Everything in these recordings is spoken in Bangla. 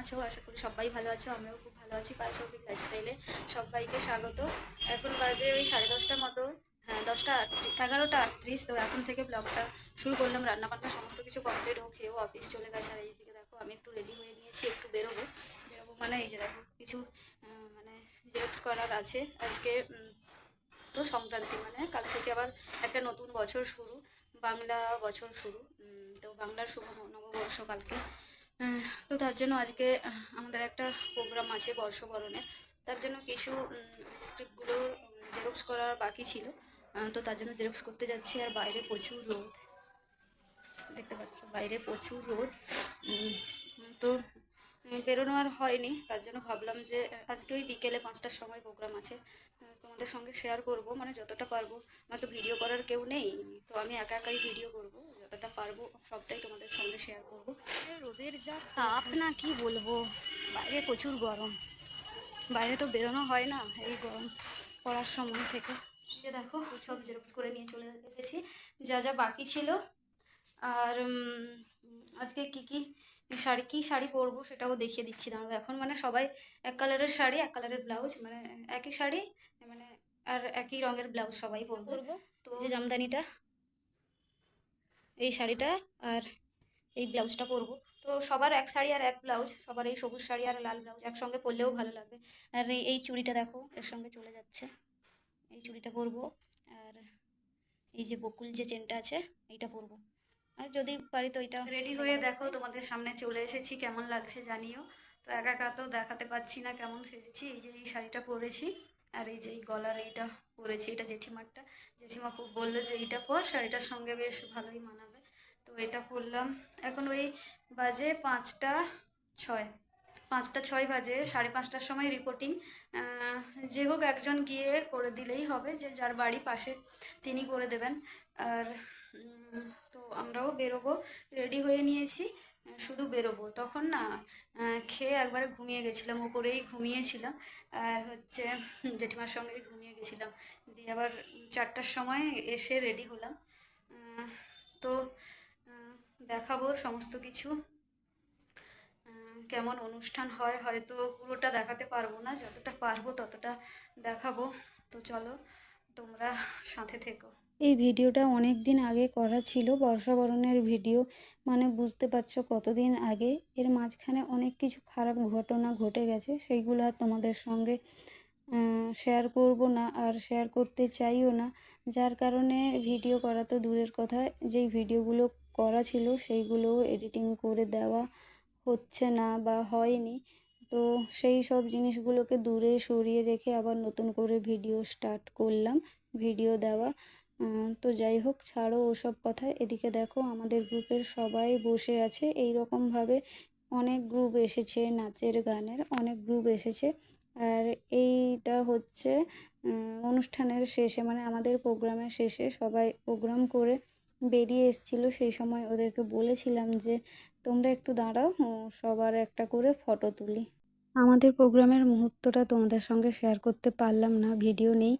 আছো? আশা করি সবাই ভালো আছো, আমিও খুব ভালো আছি পারিসৌভিক লাইফস্টাইলে সবাইকে স্বাগত। এখন বাজে ওই সাড়ে দশটার মতো হ্যাঁ দশটা আটত্রিশ, এগারোটা আটত্রিশ। তো এখন থেকে ব্লগটা শুরু করলাম। রান্নাবান্না সমস্ত কিছু কমপ্লিট হোক, খেয়েও অফিস চলে গেছে। আর এইদিকে দেখো, আমি একটু রেডি হয়ে নিয়েছি, একটু বেরোবো। বেরোবো মানে এই যে দেখো, কিছু মানে জেরক্স করার আছে। আজকে তো সংক্রান্তি মানে কাল থেকে আবার একটা নতুন বছর শুরু, বাংলা বছর শুরু। তো বাংলার শুভ নববর্ষ কালকে। তো তার জন্য আজকে আমাদের একটা প্রোগ্রাম আছে বর্ষবরণে তার জন্য কিছু স্ক্রিপ্টগুলো জেরক্স করার বাকি ছিল। তো তার জন্য জেরক্স করতে যাচ্ছি, আর বাইরে প্রচুর রোদ। দেখতে পাচ্ছ, বাইরে প্রচুর রোদ। তো বেরোনো আর হয়নি। তার জন্য ভাবলাম যে, আজকে ওই বিকেলে পাঁচটার সময় প্রোগ্রাম আছে। তোমাদের সঙ্গে শেয়ার করব মানে যতটা পারব। আমার তো ভিডিও করার কেউ নেই, তো আমি একা একাই ভিডিও করব। যতটা পারব সবটাই তোমাদের সঙ্গে শেয়ার করব। রোদের যা তাপ না কি বলব? বাইরে প্রচুর গরম। বাইরে তো বেরোনো হয় না এই গরম পড়ার সময় থেকে। যে দেখো সব জেরক্স করে নিয়ে চলে এসেছি। যা যা বাকি ছিল। আর আজকে কি কি শাড়ি কী শাড়ি পরবো সেটাও দেখিয়ে দিচ্ছি। দাঁড়াবো এখন মানে সবাই এক কালারের শাড়ি এক কালারের ব্লাউজ মানে একই শাড়ি মানে আর একই রঙের ব্লাউজ সবাই পরবো। তো যে জামদানিটা। এই শাড়িটা আর এই ব্লাউজটা পরবো। তো সবার এক শাড়ি আর এক ব্লাউজ, সবার এই সবুজ শাড়ি আর লাল ব্লাউজ একসঙ্গে পরলেও ভালো লাগবে। আর এই চুড়িটা দেখো এর সঙ্গে চলে যাচ্ছে। এই চুড়িটা পরবো আর এই যে বকুল যে চেনটা আছে, এইটা পরবো। আর যদি পারি তো এটা রেডি হয়ে দেখো, তোমাদের সামনে চলে এসেছি, কেমন লাগছে জানিও। তো একা একা তো দেখাতে পাচ্ছি না কেমন সেজেছি, এই যে এই শাড়িটা পরেছি। আর এই যে এই গলার এইটা পরেছি, এটা জেঠিমারটা। জেঠিমা খুব বলল যে এইটা পর, শাড়িটার সঙ্গে বেশ ভালোই মানাবে। তো এটা পরলাম এখন ওই বাজে পাঁচটা ছয়। পাঁচটা ছয় বাজে, সাড়ে পাঁচটার সময় রিপোর্টিং যে হোক একজন গিয়ে করে দিলেই হবে, যে যার বাড়ি পাশে তিনি করে দেবেন। আর তো আমরাও বেরোবো। রেডি হয়ে নিয়েছি, শুধু বেরোবো। তখন না খেয়ে একবারে ঘুমিয়ে গেছিলাম, ওপরেই ঘুমিয়েছিলাম। আর হচ্ছে, জেঠিমার সঙ্গে ঘুমিয়ে গেছিলাম। দিয়ে আবার চারটার সময় এসে রেডি হলাম। তো দেখাবো সমস্ত কিছু। কেমন অনুষ্ঠান হয় হয়তো পুরোটা দেখাতে পারব না, যতটা পারব ততটা দেখাবো। তো চলো, তোমরা সাথে থেকো। এই ভিডিওটা অনেক দিন আগে করা ছিল বর্ষাবরণের ভিডিও। মানে বুঝতে পারছ কতদিন আগে? এর মাঝখানে অনেক কিছু খারাপ ঘটনা ঘটে গেছে, সেইগুলো আর তোমাদের সঙ্গে শেয়ার করব না আর শেয়ার করতে চাইও না। যার কারণে ভিডিও করা তো দূরের কথা, যেই ভিডিওগুলো করা ছিল, সেইগুলো এডিটিং করে দেওয়া হচ্ছে না বা হয়নি। তো সেই সব জিনিসগুলোকে দূরে সরিয়ে রেখে আবার নতুন করে ভিডিও স্টার্ট করলাম ভিডিও দেওয়া। তো যাই হোক, ছাড়ো ওসব কথা। এদিকে দেখো, আমাদের গ্রুপের সবাই বসে আছে। এই রকমভাবে অনেক গ্রুপ এসেছে নাচের গানের, অনেক গ্রুপ এসেছে। আর এইটা হচ্ছে অনুষ্ঠানের শেষে মানে আমাদের প্রোগ্রামের শেষে সবাই প্রোগ্রাম করে বেরিয়ে এসেছিল সেই সময় ওদেরকে বলেছিলাম যে তোমরা একটু দাঁড়াও সবার একটা করে ফটো তুলি। আমাদের প্রোগ্রামের মুহূর্তটা তোমাদের সঙ্গে শেয়ার করতে পারলাম না ভিডিও নেই।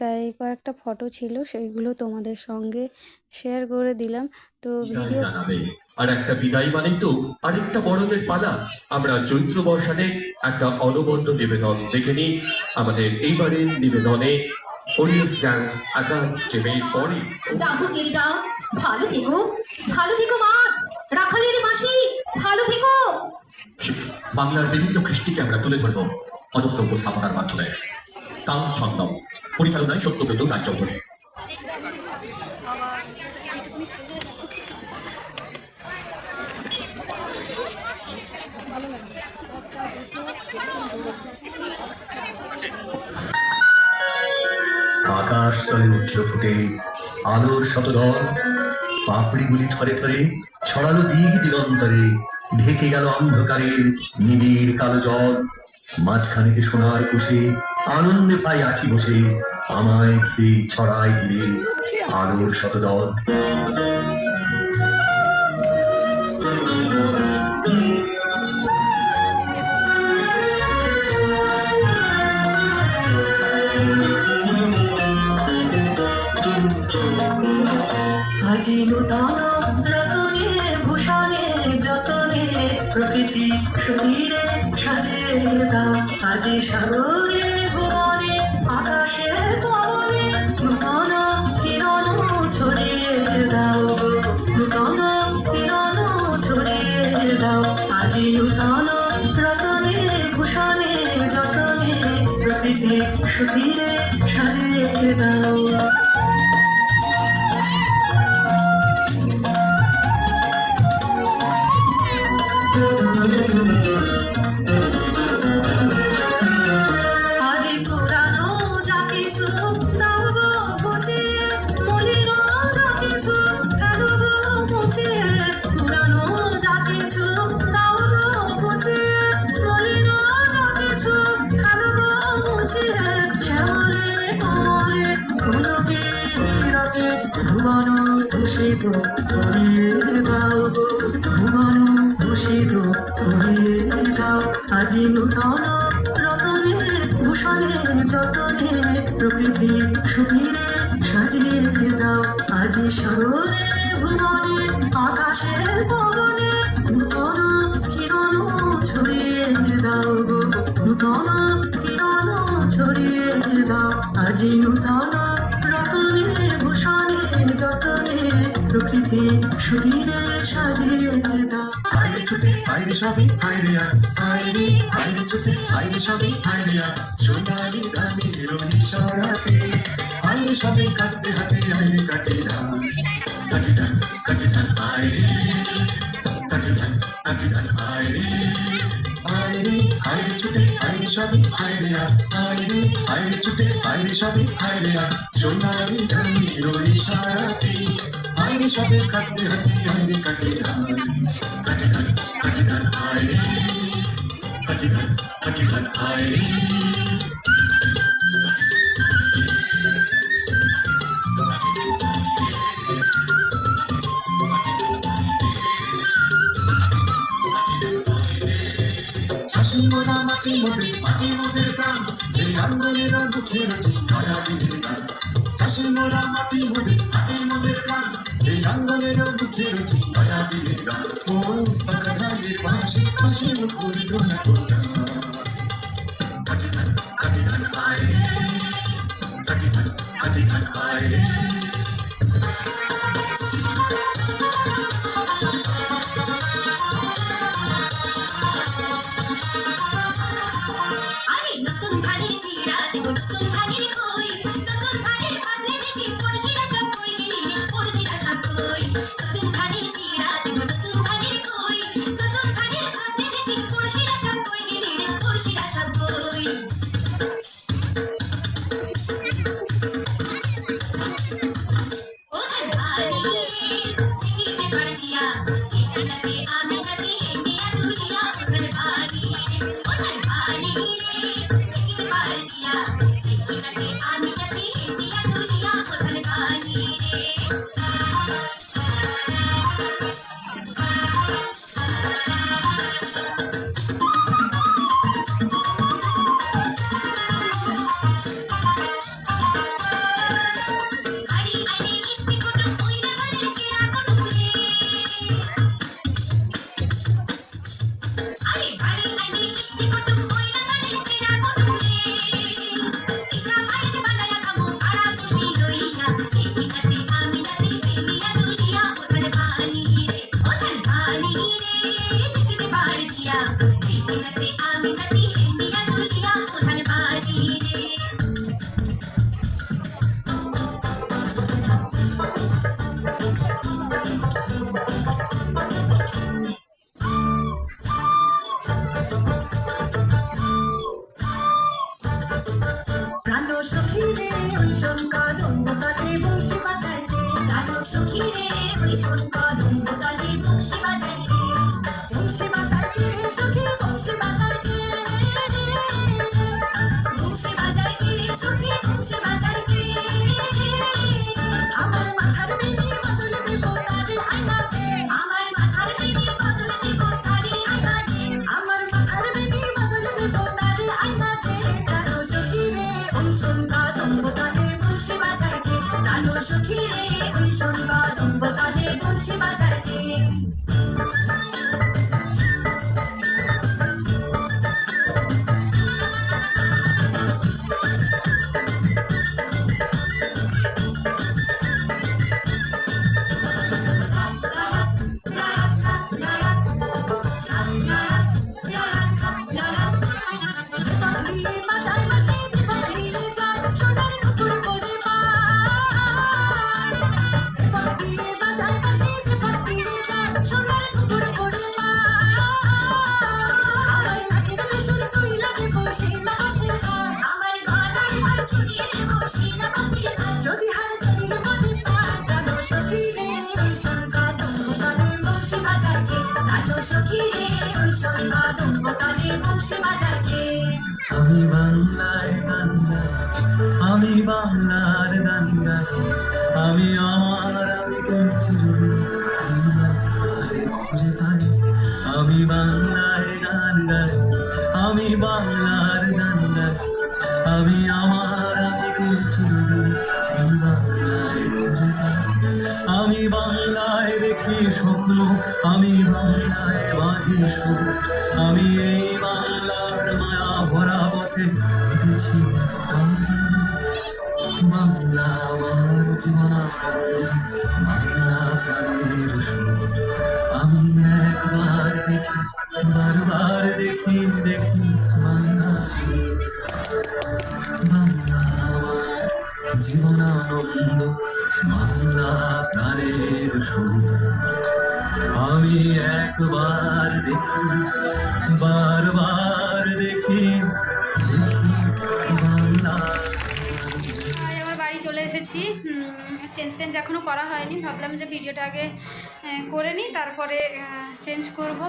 তাই কয়েকটা ফটো ছিল সেইগুলো তোমাদের সঙ্গে শেয়ার করে দিলাম। তো ভিডিও আর একটা বিদায় মানেই তো আরেকটা বরণের পালা। আমরা চৈত্র বর্ষানে একটা অনবদ্য নিবেদন দেখে নিই। আমাদের এইবারের নিবেদনে ওরিয়াস ডান্স একাডেমির পরে ডাহুকেরিটা ভালো থেকো ভালো থেকো মা রাখালের মাসি ভালো থেকো। বাংলার বিভিন্ন কৃষ্টিকে আমরা তুলে ধরবো। অদক্ষ উপস্থাপনার মাধ্যমে। তাও ছন্দম পরিচালনায় সত্যব্রত রাজ্যভরে আকাশ তলে উঠল ফুটে। আলোর শতদল। পাপড়িগুলি থরে থরে ছড়ালো দিক দিগন্তরে। ঢেকে গেল অন্ধকারে নিবিড় কালো জল। মাঝখানেতে সোনার কুশে আনন্দে পাই আছি বসে। আমায় ঘিরে ছড়াই ঘিরে আলোর শতদল। আজি নূতন রতনে ভূষণে যতনে প্রকৃতি সুতীরে সাজিয়ে দাও আজি সাগরে ভুবনে আকাশে পবনে নূতন কিরণ ছড়িয়ে দাও নূতন কিরণ ছড়িয়ে দাও আজি নূতন রতনে ভূষণে যতনে প্রকৃতি সুতীরে সাজিয়ে দাও ঘুমানো দূষিত করে দাও ঘুমানো দূষিত করে দাও। আজি নূতন রতনে, ভূষণে, যতনে প্রকৃতি সুধীরে সাজিয়ে দাও। আজি সরল সবই আইরিয়া আইরি আইরি চোখে আইরি সবই আইরিয়া সোনালি দামি রোহি সারাতে আইরি সবই কাস্তে হাতে আইরি কাটি ধান। কাটি ধান কাটি ধান আইরি কাটি ধান কাটি ধান আইরি আইরি আইরি ছুটে আইরি সবই আইরিয়া আইরি আইরি ছুটে আইরি সবই আইরিয়া সোনালি দামি রোহি সারাতে হায়রে সবে কাছে হাতে হায়রে কাটে হায় কাটে ধর কাটে ধর হায় কাটে ধর কাটে ধর হায় মাটি মোদের చిరు చిన్నయా వినిగా ఓ పక్కదాగి భాష పశువులు కూడి easy ছুটিয়েছেন সে বাজারকে খুঁজে পাই আমি বাংলায় গান গাই, আমি বাংলার গান গাই। আমি আমার আমিকে চিরদিন এই বাংলায় আমি বাংলায় দেখি স্বপ্ন, আমি বাংলায় বাঁধি সুখ। আমি বারবার দেখি দেখি, বাংলা। আমার জীবনানন্দ বাংলা প্রাণের আমি একবার দেখি, বারবার দেখি দেখি বাংলা। আমার বাড়ি চলে এসেছি। চেঞ্জ টেঞ্জ এখনও করা হয়নি। ভাবলাম যে ভিডিওটা আগে করে নিই, তারপরে চেঞ্জ করব।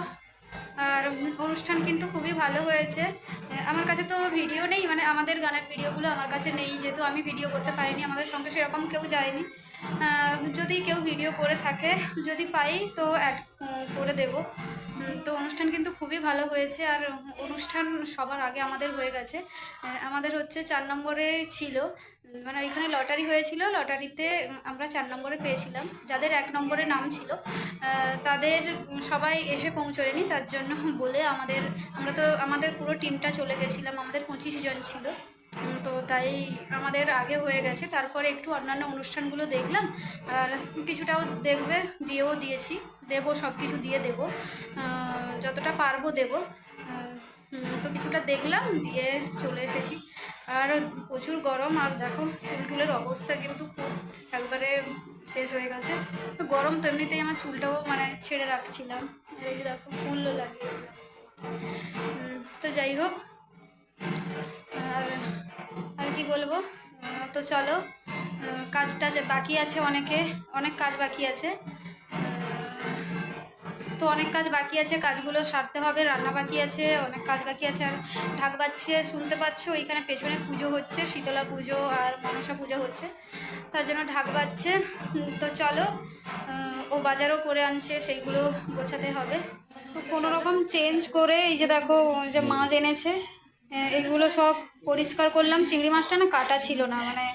আর অনুষ্ঠান কিন্তু খুবই ভালো হয়েছে। আমার কাছে তো ভিডিও নেই মানে আমাদের গানের ভিডিওগুলো আমার কাছে নেই, যেহেতু আমি ভিডিও করতে পারিনি, আমাদের সঙ্গে সেরকম কেউ যায়নি। যদি কেউ ভিডিও করে থাকে, যদি পাই তো অ্যাড করে দেব। তো অনুষ্ঠান কিন্তু খুবই ভালো হয়েছে, আর অনুষ্ঠান সবার আগে আমাদের হয়ে গেছে। আমাদের হচ্ছে চার নম্বরে ছিল মানে এখানে লটারি হয়েছিল, লটারিতে আমরা চার নম্বরে পেয়েছিলাম। যাদের এক নম্বরে নাম ছিল তাদের সবাই এসে পৌঁছয়নি, তার জন্য বলে আমাদের, আমরা তো, আমাদের পুরো টিমটা চলে গেছিলাম, আমাদের পঁচিশ জন ছিল। তো তাই আমাদের আগে হয়ে গেছে, তারপরে একটু অন্যান্য অনুষ্ঠানগুলো দেখলাম, আর কিছুটাও দেখবে, দিয়েও দিয়েছি, দেবো সব কিছু দিয়ে দেবো যতটা পারব দেবো। তো কিছুটা দেখলাম, দিয়ে চলে এসেছি। আর প্রচুর গরম, আর দেখো চুল টুলের অবস্থা কিন্তু খুব একবারে শেষ হয়ে গেছে। তো গরম তো এমনিতেই আমার চুলটাও মানে ছেড়ে রাখছিলাম। আর এই দেখো, ফুলও লাগিয়েছিলাম তো যাই হোক। আর আর কি বলব? তো চলো কাজটা যে বাকি আছে অনেকে, অনেক কাজ বাকি আছে। তো অনেক কাজ বাকি আছে, কাজগুলো সারতে হবে, রান্না বাকি আছে, অনেক কাজ বাকি আছে, আর ঢাক বাজছে, শুনতে পাচ্ছ ওইখানে পেছনে পুজো হচ্ছে, শীতলা পুজো আর মনসা পুজো হচ্ছে, তার জন্য ঢাক বাজছে তো চলো ও বাজারও করে আনছে, সেইগুলো গোছাতে হবে। কোনো রকম চেঞ্জ করে, এই যে দেখো, যে মাছ এনেছে এগুলো সব পরিষ্কার করলাম, চিংড়ি মাছটা না কাটা ছিল না মানে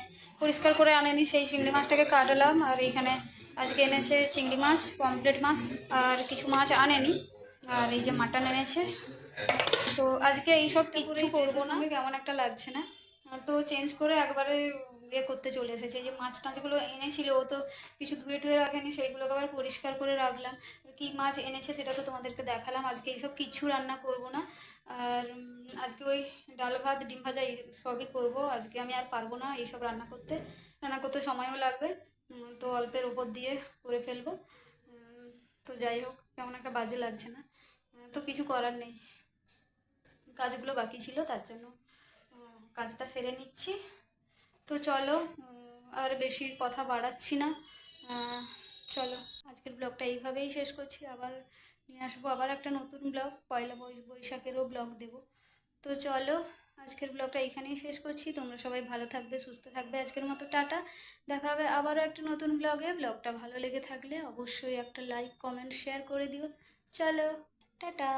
পরিষ্কার করে আনেনি, সেই চিংড়ি মাছটাকে কাটলাম, আর এইখানে আজকে এনেছে চিংড়ি মাছ পমপ্লেট মাছ আর কিছু মাছ আনেনি আর এই যে মাটন এনেছে। তো আজকে এইসব কিচ্ছু করব না। কেমন একটা লাগছে না? তো চেঞ্জ করে একবারে ইয়ে করতে চলে এসেছে। এই যে মাছ টাছগুলো এনেছিল ও তো কিছু ধুয়ে টুয়ে রাখেনি সেইগুলোকে আবার পরিষ্কার করে রাখলাম। কি মাছ এনেছে সেটা তো তোমাদেরকে দেখালাম। আজকে এইসব কিছু রান্না করব না। আর আজকে ওই ডাল ভাত ডিম ভাজা এই সবই করব। আজকে আমি আর পারব না এইসব রান্না করতে। রান্না করতে সময়ও লাগবে। তো অল্পের ওপর দিয়ে করে ফেলব। তো যাই হোক কেমন একটা বাজে লাগছে না। তো কিছু করার নেই। কাজগুলো বাকি ছিল, তার জন্য কাজটা সেরে নিচ্ছি। তো চলো আর বেশি কথা বাড়াচ্ছি না। চলো, আজকের ব্লগটা এইভাবেই শেষ করছি। আবার নিয়ে আসব আবার একটা নতুন ব্লগ। পয়লা বৈশাখেরও ব্লগ দেবো। তো চলো আজকের ব্লগটা এখানেই শেষ করছি। তোমরা সবাই ভালো থাকবে, সুস্থ থাকবে। আজকের মতো টাটা। দেখা হবে আবারও একটা নতুন ব্লগে। ব্লগটা ভালো লেগে থাকলে অবশ্যই একটা লাইক কমেন্ট শেয়ার করে দিও। চলো, টাটা।